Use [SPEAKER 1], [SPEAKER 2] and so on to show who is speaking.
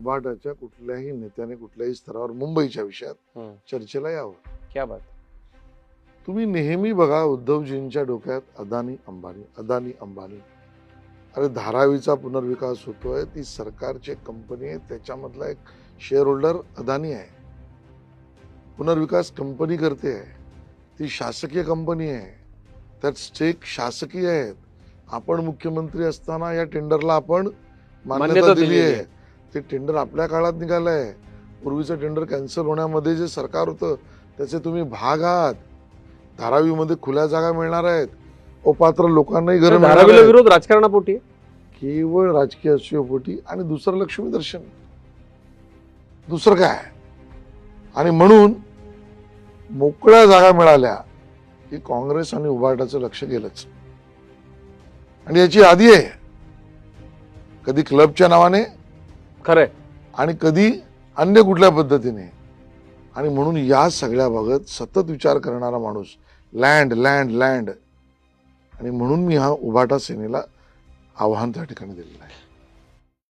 [SPEAKER 1] उभाटाच्या कुठल्याही नेत्याने कुठल्याही स्तरावर मुंबईच्या विषयात. चर्चेला यावं.
[SPEAKER 2] क्या बात.
[SPEAKER 1] तुम्ही नेहमी बघा उद्धवजींच्या डोक्यात अदानी अंबानी अदानी अंबानी. अरे धारावीचा पुनर्विकास होतोय ती सरकारची कंपनी आहे त्याच्यामधला एक शेअर होल्डर अदानी आहे. पुनर्विकास कंपनी करते आहे. ती शासकीय कंपनी आहे. त्यात स्टेक शासकीय आहेत. आपण मुख्यमंत्री असताना या टेंडरला आपण मान्यता दिली
[SPEAKER 2] आहे.
[SPEAKER 1] ते टेंडर आपल्या काळात निघालंय. पूर्वीचं टेंडर कॅन्सल होण्यामध्ये जे सरकार होतं त्याचे तुम्ही भाग आहात. धारावीमध्ये खुल्या जागा मिळणार आहेत. अपात्र लोकांनाही घर
[SPEAKER 2] धारावीला विरोध राजकारणापोटी? आहे?
[SPEAKER 1] केवळ राजकीय असूपोटी आणि दुसरं लक्ष्मी दर्शन. दुसरं काय? आणि म्हणून मोकळ्या जागा मिळाल्या की काँग्रेस आणि उभाटाचं लक्ष गेलंच. आणि याची यादी आहे. कधी क्लबच्या नावाने
[SPEAKER 2] खरंय.
[SPEAKER 1] आणि कधी अन्य कुठल्या पद्धतीने. आणि म्हणून या सगळ्या बाबत सतत विचार करणारा माणूस लँड लँड लँड आणि म्हणून मी हा उभाटा सेनेला आव्हान त्या ठिकाणी दिलेलं आहे.